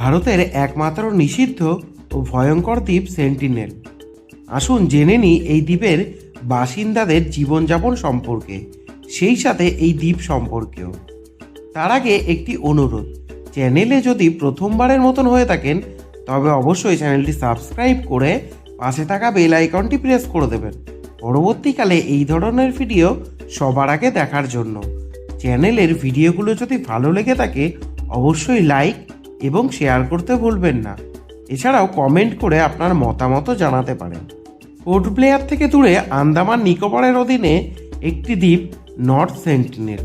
ভারতের একমাত্র নিষিদ্ধ ও ভয়ঙ্কর দ্বীপ সেন্টিনেল। আসুন জেনে নিই এই দ্বীপের বাসিন্দাদের জীবনযাপন সম্পর্কে, সেই সাথে এই দ্বীপ সম্পর্কেও। তার আগে একটি অনুরোধ, চ্যানেলে যদি প্রথমবারের মতন হয়ে থাকেন, তবে অবশ্যই চ্যানেলটি সাবস্ক্রাইব করে পাশে থাকা বেল আইকনটি প্রেস করে দেবেন। পরবর্তীকালে এই ধরনের ভিডিও সবার আগে দেখার জন্য। চ্যানেলের ভিডিওগুলো যদি ভালো লেগে থাকে, অবশ্যই লাইক এবং শেয়ার করতে ভুলবেন না। এছাড়াও কমেন্ট করে আপনার মতামত জানাতে পারেন। পোর্ট প্লেয়ার থেকে দূরে আন্দামান নিকোবরের অধীনে একটি দ্বীপ নর্থ সেন্টিনেল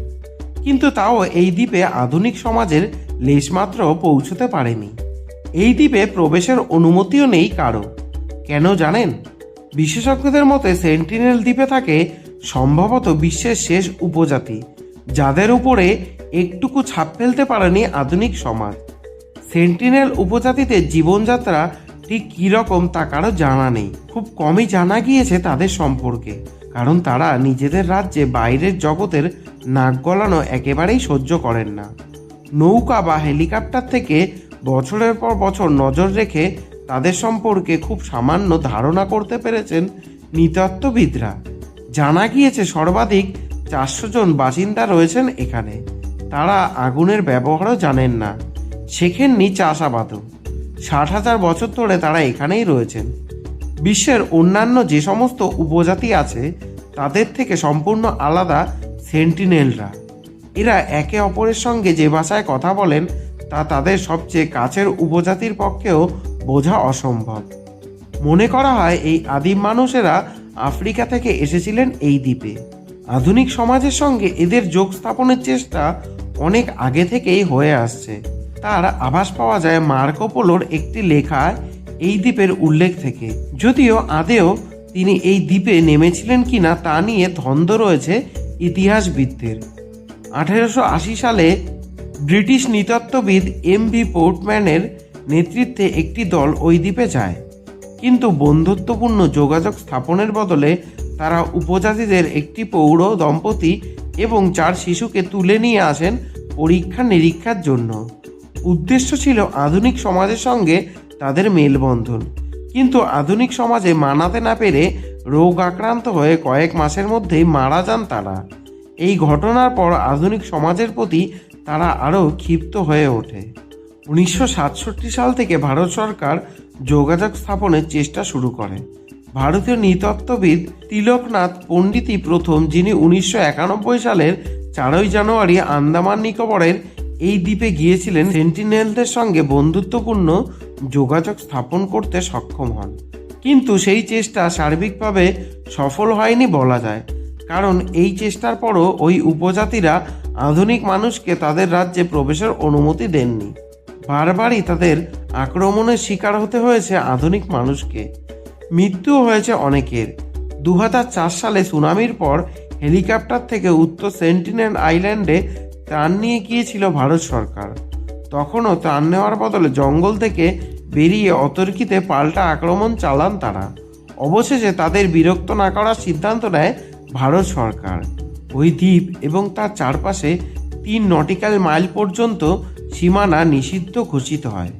কিন্তু তাও এই দ্বীপে আধুনিক সমাজের লেশমাত্র পৌঁছতে পারেনি। এই দ্বীপে প্রবেশের অনুমতিও নেই কারও। কেন জানেন? বিশেষজ্ঞদের মতে সেন্টিনেল দ্বীপে থাকে সম্ভবত বিশ্বের শেষ উপজাতি, যাদের উপরে একটুকু ছাপ ফেলতে পারেনি আধুনিক সমাজ। সেন্টিনেল উপজাতিতে জীবনযাত্রা ঠিক কীরকম তা কারও জানা নেই। খুব কমই জানা গিয়েছে তাদের সম্পর্কে, কারণ তারা নিজেদের রাজ্যে বাইরের জগতের নাক গলানো একেবারেই সহ্য করেন না। নৌকা বা হেলিকপ্টার থেকে বছরের পর বছর নজর রেখে তাদের সম্পর্কে খুব সামান্য ধারণা করতে পেরেছেন নৃতত্ত্ববিদরা। জানা গিয়েছে সর্বাধিক চারশো জন বাসিন্দা রয়েছেন এখানে। তারা আগুনের ব্যবহারও জানেন না। শেখেননি চাষাবাদও ষাট হাজার বছর ধরে তারা এখানেই রয়েছেন। বিশ্বের অন্যান্য যে সমস্ত উপজাতি আছে, তাদের থেকে সম্পূর্ণ আলাদা সেন্টিনেলরা। এরা একে অপরের সঙ্গে যে ভাষায় কথা বলেন, তা তাদের সবচেয়ে কাছের উপজাতির পক্ষেও বোঝা অসম্ভব। মনে করা হয় এই আদিম মানুষেরা আফ্রিকা থেকে এসেছিলেন এই দ্বীপে। আধুনিক সমাজের সঙ্গে এদের যোগ স্থাপনের চেষ্টা অনেক আগে থেকেই হয়ে আসছে। তার আভাস পাওয়া যায় মার্কো পোলোর একটি লেখায় এই দ্বীপের উল্লেখ থেকে। যদিও আদেও তিনি এই দ্বীপে নেমেছিলেন কিনা তা নিয়ে ধন্দ রয়েছে ইতিহাসবিদদের। আঠেরোশো আশি সালে ব্রিটিশ নৃতত্ত্ববিদ এম ভি পোর্টম্যানের নেতৃত্বে একটি দল ওই দ্বীপে যায়। কিন্তু বন্ধুত্বপূর্ণ যোগাযোগ স্থাপনের বদলে তারা উপজাতিদের একটি পৌর, দম্পতি এবং চার শিশুকে তুলে নিয়ে আসেন পরীক্ষা নিরীক্ষার জন্য। উদ্দেশ্য ছিল আধুনিক সমাজের সঙ্গে তাদের মেলবন্ধন। কিন্তু আধুনিক সমাজে মানাতে না পেরে রোগ আক্রান্ত হয়ে কয়েক মাসের মধ্যেই মারা যান তারা। এই ঘটনার পর আধুনিক সমাজের প্রতি তারা আরও ক্ষিপ্ত হয়ে ওঠে। উনিশশো সাতষট্টি সাল থেকে ভারত সরকার যোগাযোগ স্থাপনের চেষ্টা শুরু করে। ভারতীয় নৃতত্ত্ববিদ তিলকনাথ পণ্ডিতই প্রথম, যিনি উনিশশো একানব্বই সালের চারই জানুয়ারি আন্দামান নিকোবরের এই দ্বীপে গিয়েছিলেন সেন্টিনেলদের সঙ্গে বন্ধুত্বপূর্ণ যোগাযোগ স্থাপন করতে সক্ষম হন। কিন্তু সেই চেষ্টা সার্বিকভাবে সফল হয়নি বলা যায়। কারণ এই চেষ্টার পরও ওই উপজাতিরা আধুনিক মানুষকে তাদের রাজ্যে প্রবেশের অনুমতি দেননি। বারবারই তাদের আক্রমণের শিকার হতে হয়েছে আধুনিক মানুষকে। মৃত্যুও হয়েছে অনেকের। দু হাজার চার সালে সুনামির পর হেলিকপ্টার থেকে উত্তর সেন্টিনেল আইল্যান্ডে ত্রাণ নিয়ে গিয়েছিল ভারত সরকার। তখনও ত্রাণ নেওয়ার বদলে জঙ্গল থেকে বেরিয়ে অতর্কিতে পাল্টা আক্রমণ চালান তারা। অবশেষে তাদের বিরক্ত না করার সিদ্ধান্ত নেয় ভারত সরকার। ওই দ্বীপ এবং তার চারপাশে তিন নটিক্যাল মাইল পর্যন্ত সীমানা নিষিদ্ধ ঘোষিত হয়।